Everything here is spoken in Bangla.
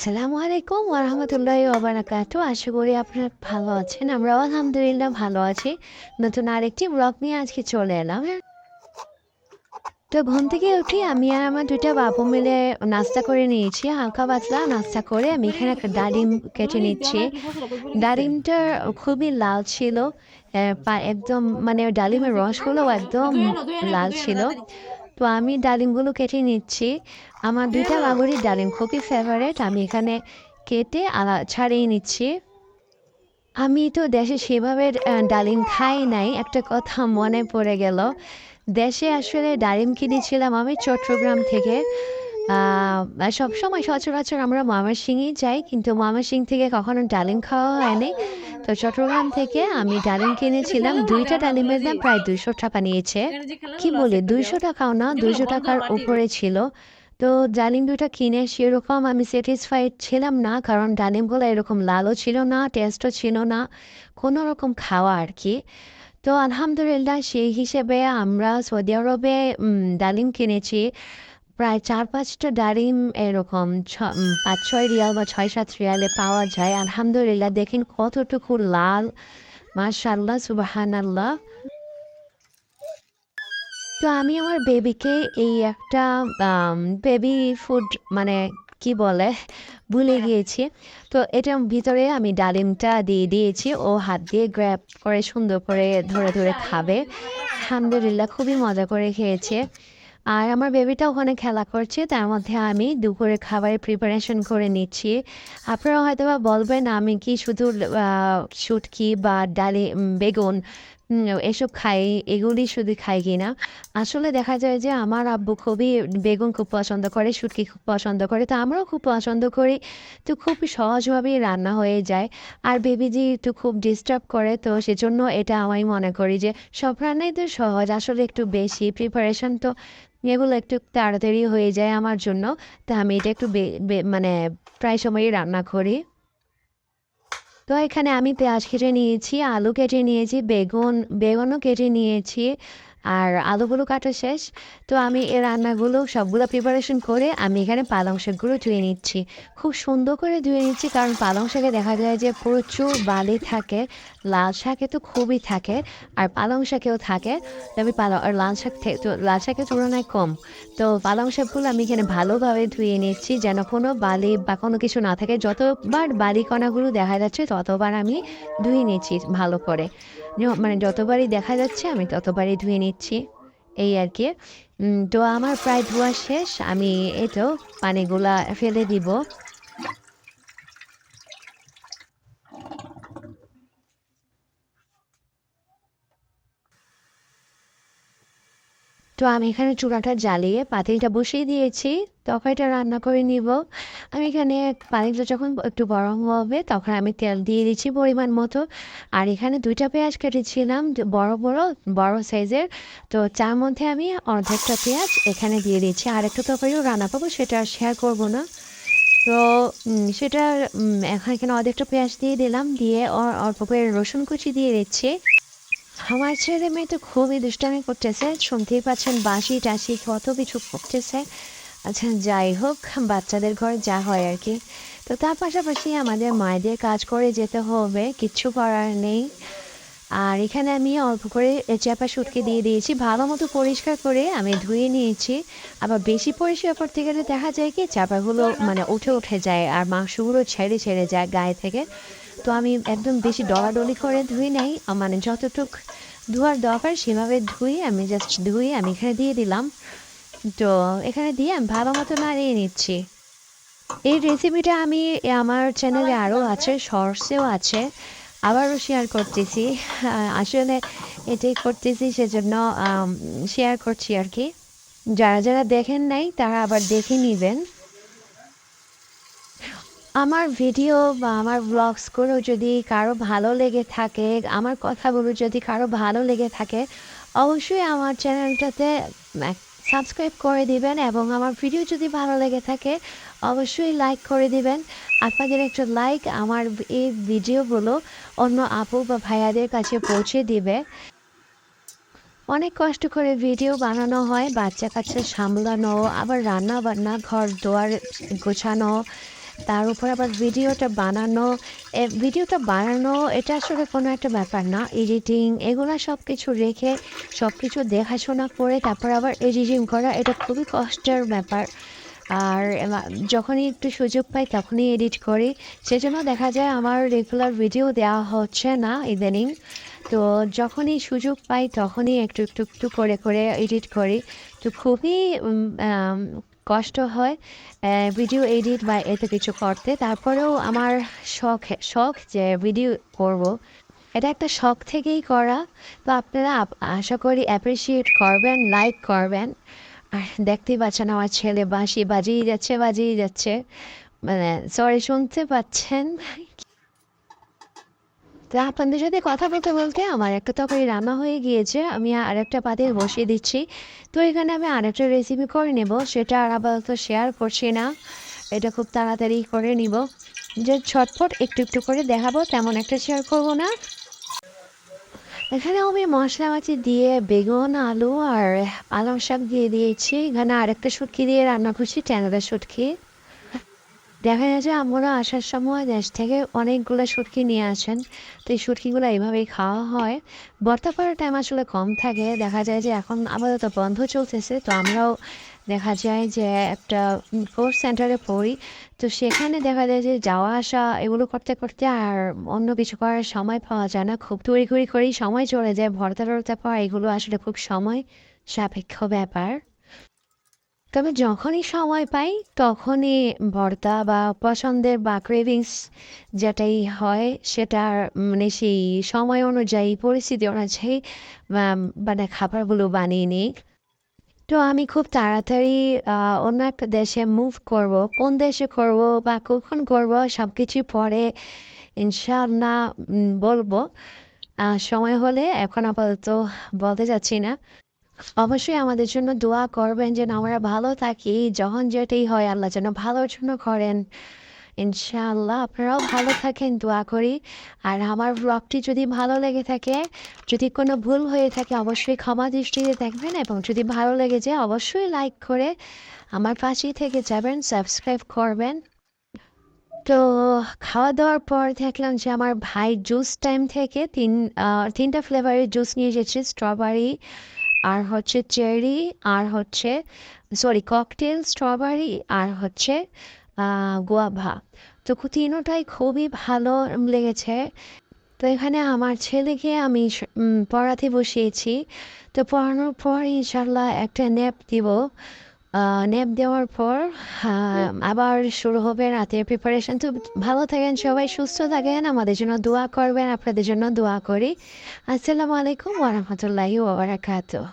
আসসালামু আলাইকুম ওরহামতুল্লাহি ওবারাকাতু আশা করি আপনারা ভালো আছেন, আমরাও আলহামদুলিল্লাহ ভালো আছি। নতুন আরেকটি ব্লগ নিয়ে আজকে চলে এলাম। তো ঘুম থেকে উঠি আমি আর আমার দুইটা বাবু মিলে নাস্তা করে নিয়েছি, হালকা পাতলা নাস্তা করে। আমি এখানে একটা ডালিম কেটে নিচ্ছি। ডালিমটা খুবই লাল ছিল একদম মানে ডালিমের রসগুলো একদম লাল ছিল। তো আমি ডালিমগুলো কেটে নিচ্ছি। আমার দুইটা বাবুরই ডালিম খুবই ফেভারেট আমি এখানে কেটে আলা ছাড়িয়ে নিচ্ছি। আমি তো দেশে সেভাবে ডালিম খাই নাই একটা কথা মনে পড়ে গেল। দেশে আসলে ডালিম কিনেছিলাম আমি চট্টগ্রাম থেকে। সব সময় সচরাচর আমরা মামাসিংই যাই, কিন্তু মামাসিং থেকে কখনো ডালিম খাওয়া হয়নি। তো চট্টগ্রাম থেকে আমি ডালিম কিনেছিলাম। দুইটা ডালিমের দাম প্রায় দুইশো টাকা নিয়েছে। কি বলে, দুইশো টাকাও না, দুইশো টাকার উপরে ছিল। তো ডালিম দুটা কিনে সেরকম আমি স্যাটিসফাইড ছিলাম না, কারণ ডালিমগুলো এরকম লালও ছিল না টেস্টও ছিল না, কোনো রকম খাওয়া আর কি। তো আলহামদুলিল্লাহ, সেই হিসেবে আমরা সৌদি আরবে ডালিম কিনেছি। প্রায় চার পাঁচটা ডালিম এরকম ছ- পাঁচ ছয় রিয়াল বা ছয় সাত রিয়ালে পাওয়া যায়। আলহামদুলিল্লাহ, দেখেন কতটুকু লাল। মাশাল্লাহ সুবাহান আল্লাহ তো আমি আমার বেবিকে এই একটা বেবি ফুড মানে কি বলে, ভুলে গিয়েছি। তো এটার ভিতরে আমি ডালিমটা দিয়ে দিয়েছি। ও হাত দিয়ে গ্র্যাপ করে সুন্দর করে ধরে ধরে খাবে। আলহামদুলিল্লাহ, খুবই মজা করে খেয়েছে। আর আমার বেবিটা ওখানে খেলা করছে, তার মধ্যে আমি দুপুরে খাবারের প্রিপারেশন করে নিচ্ছি। আপনারা হয়তো বা বলবেন, আমি কি শুধু শুটকি বা ডালি বেগুন এসব খাই, এগুলি শুধু খাই কি না আসলে দেখা যায় যে আমার আব্বু খুবই বেগুন খুব পছন্দ করে, শুটকি খুব পছন্দ করে, তো আমরাও খুব পছন্দ করি। তো খুব সহজভাবেই রান্না হয়ে যায়। আর বেবিজি একটু খুব ডিস্টার্ব করে, তো সেজন্য এটা আমি মনে করি যে সব রান্নাই তো সহজ, আসলে একটু বেশি প্রিপারেশন তো এগুলো একটু তাড়াতাড়ি হয়ে যায় আমার জন্য। তা আমি এটা একটু মানে প্রায় সময়ই রান্না করি। তো এখানে আমি পেঁয়াজ কেটে নিয়েছি, আলু কেটে নিয়েছি, বেগুন বেগুনও কেটে নিয়েছি। আর আলুগুলো কাটা শেষ। তো আমি এই রান্নাগুলো সবগুলো প্রিপারেশন করে আমি এখানে পালং শাকগুলো ধুয়ে নিচ্ছি। খুব সুন্দর করে ধুয়ে নিচ্ছি কারণ পালং শাকে দেখা যায় যে প্রচুর বালি থাকে, লাল শাকে তো খুবই থাকে আর পালং শাকেও থাকে। আমি পালং আর লাল শাক লাল শাকের তুলনায় কম। তো পালং শাকগুলো আমি এখানে ভালোভাবে ধুয়ে নিচ্ছি যেন কোনো বালি বা কোনো কিছু না থাকে। যতবার বালি কণাগুলো দেখা যাচ্ছে ততবার আমি ধুয়ে নিচ্ছি ভালো করে। মানে যতবারই দেখা যাচ্ছে আমি ততবারই ধুয়ে নিচ্ছি। এই আর কি। তো আমার প্রায় ধোয়া শেষ। আমি এই পানিগুলা ফেলে দিব। তো আমি এখানে চূড়াটা জ্বালিয়ে পাতিলটা বসিয়ে দিয়েছি। তরকারিটা রান্না করে নিব। আমি এখানে পাতিলটা যখন একটু গরম হবে তখন আমি তেল দিয়ে দিচ্ছি পরিমাণ মতো। আর এখানে দুইটা পেঁয়াজ কেটেছিলাম, বড় বড় বড় সাইজের। তো তার মধ্যে আমি অর্ধেকটা পেঁয়াজ এখানে দিয়ে দিচ্ছি। আর একটা তরকারিও রান্না পাবো সেটা শেয়ার করব না। তো সেটা এখন এখানে অর্ধেকটা পেঁয়াজ দিয়ে দিলাম। দিয়ে অল্প করে রসুন কুচি দিয়ে দিচ্ছি। আমার ছেলে মেয়ে তো খুবই দুষ্টামি করতেছে, শুনতেই পাচ্ছেন বাসি টাসি কত কিছু করতেছে। আচ্ছা যাই হোক, বাচ্চাদের ঘরে যা হয় আর কি। তো তার পাশাপাশি আমাদের মায়েদের কাজ করে যেতে হবে, কিচ্ছু করার নেই। আর এখানে আমি অল্প করে চাপা শুটকে দিয়ে দিয়েছি, ভালো মতো পরিষ্কার করে আমি ধুয়ে নিয়েছি। আবার বেশি পরিষ্কার করতে গেলে দেখা যায় কি, চাপাগুলো মানে উঠে উঠে যায়, আর মাংসগুলো ছেড়ে ছেড়ে যায় গায়ে থেকে। তো আমি একদম বেশি ডলাডলি করে ধুই নাই। মানে যতটুক ধোয়ার দরকার সেভাবে ধুই, আমি জাস্ট ধুই, আমি এখানে দিয়ে দিলাম। তো এখানে দিয়ে আমি ভালো মতো নাড়িয়ে নিচ্ছি। এই রেসিপিটা আমি আমার চ্যানেলে আরও আছে শর্টসেও আছে। আবারও শেয়ার করতেছি। আসলে এটাই করতেছি সেজন্য শেয়ার করছি আর কি। যারা যারা দেখেন নাই, তারা আবার দেখে নেবেন। আমার ভিডিও বা আমার ব্লগসগুলো যদি কারও ভালো লেগে থাকে, আমার কথাগুলো যদি কারও ভালো লেগে থাকে, অবশ্যই আমার চ্যানেলটাতে সাবস্ক্রাইব করে দিবেন এবং আমার ভিডিও যদি ভালো লেগে থাকে, অবশ্যই লাইক করে দিবেন। আপনাদের একটা লাইক আমার এই ভিডিওগুলো অন্য আপু বা ভাইয়াদের কাছে পৌঁছে দিবে। অনেক কষ্ট করে ভিডিও বানানো হয় বাচ্চা কাচ্চা সামলানো, আবার রান্না বান্না ঘর দোয়ার গোছানো তার উপর আবার ভিডিওটা বানানো ভিডিওটা বানানো, এটা আসলে কোনো একটা ব্যাপার না। এডিটিং এগুলো সব কিছু রেখে সব কিছু দেখাশোনা করে তারপর আবার এডিটিং করা, এটা খুবই কষ্টের ব্যাপার। আর যখনই একটু সুযোগ পাই তখনই এডিট করি। সেজন্য দেখা যায় আমার রেগুলার ভিডিও দেওয়া হচ্ছে না ইদানিং। তো যখনই সুযোগ পাই তখনই একটু একটু একটু করে করে এডিট করি। তো খুবই কষ্ট হয় ভিডিও এডিট বা এত কিছু করতে। তারপরেও আমার শখ শখ যে ভিডিও করব, এটা একটা শখ থেকেই করা। তো আপনারা আশা করি অ্যাপ্রিসিয়েট করবেন লাইক করবেন। আর দেখতেই পাচ্ছেন আমার ছেলে বাঁশি বাজিয়ে যাচ্ছে বাজিয়ে যাচ্ছে। মানে সরি শুনতে পাচ্ছেন। তো আপনাদের সাথে কথা বলতে বলতে আমার একটা তরকারি রান্না হয়ে গিয়েছে। আমি আর একটা পাতিল বসিয়ে দিচ্ছি। তো এখানে আমি আরেকটা রেসিপি করে নেব। সেটা আর আপাতত শেয়ার করছি না। এটা খুব তাড়াতাড়ি করে নিব। যে ছটফট একটু একটু করে দেখাবো, তেমন একটা শেয়ার করব না। এখানে আমি মশলা মাছি দিয়ে বেগুন, আলু আর পালং শাক দিয়ে দিয়েছি। এখানে আরেকটা শুটকি দিয়ে রান্না করছি ট্যাংরা শুটকি। দেখা যাচ্ছে আমরা আসার সময় দেশ থেকে অনেকগুলো শুটকি নিয়ে আসেন। তো এই শুটকিগুলো এইভাবেই খাওয়া হয়। বর্তা টাইম আসলে কম থাকে। দেখা যায় যে এখন আপাতত বন্ধ চলতেছে। তো আমরাও দেখা যায় যে একটা কোর্স সেন্টারে পড়ি। তো সেখানে দেখা যায় যে যাওয়া আসা এগুলো করতে করতে আর অন্য কিছু করার সময় পাওয়া যায় না। খুব তৈরি করি করেই সময় চলে যায়। ভর্তা টর্তা পাওয়া এগুলো আসলে খুব সময় সাপেক্ষ ব্যাপার। তবে যখনই সময় পাই তখনই ভর্তা বা পছন্দের বা ক্রেভিংস যেটাই হয় সেটার মানে সেই সময় অনুযায়ী পরিস্থিতি অনুযায়ী মানে খাবারগুলো বানিয়ে নিই। তো আমি খুব তাড়াতাড়ি অন্য একটা দেশে মুভ করব। কোন দেশে করব বা কখন করব সব কিছু পরে ইনশাআল্লাহ উম, বলব। সময় হলে এখন আপাতত বলতে যাচ্ছি না। অবশ্যই আমাদের জন্য দোয়া করবেন যেন আমরা ভালো থাকি, যখন যেটাই হয় আল্লাহ যেন ভালোর জন্য করেন। ইনশাআল্লাহ আপনারাও ভালো থাকেন, দোয়া করি। আর আমার ব্লগটি যদি ভালো লেগে থাকে, যদি কোনো ভুল হয়ে থাকে, অবশ্যই ক্ষমা দৃষ্টিতে দেখবেন এবং যদি ভালো লেগে যায়, অবশ্যই লাইক করে আমার পাশেই থেকে যাবেন, সাবস্ক্রাইব করবেন। তো খাওয়া দাওয়ার পর দেখলাম যে আমার ভাই জুস টাইম থেকে তিন তিনটা ফ্লেভারের জুস নিয়ে এসেছে স্ট্রবেরি আর হচ্ছে চেরি, আর হচ্ছে সরি ককটেল স্ট্রবেরি আর হচ্ছে গোয়াভা তো তিনোটাই খুবই ভালো লেগেছে। তো এখানে আমার ছেলেকে আমি পড়াতে বসিয়েছি। তো পড়ানোর পর ইনশাল্লাহ একটা ন্যাপ দিব। ন্যাপ দেওয়ার পর আবার শুরু হবে রাতের প্রিপারেশন তো ভালো থাকেন সবাই সুস্থ থাকেন। আমাদের জন্য দোয়া করবেন আপনাদের জন্য দোয়া করি। আসসালামু আলাইকুম ওরহমতুল্লাহি ওবরাকাতুহ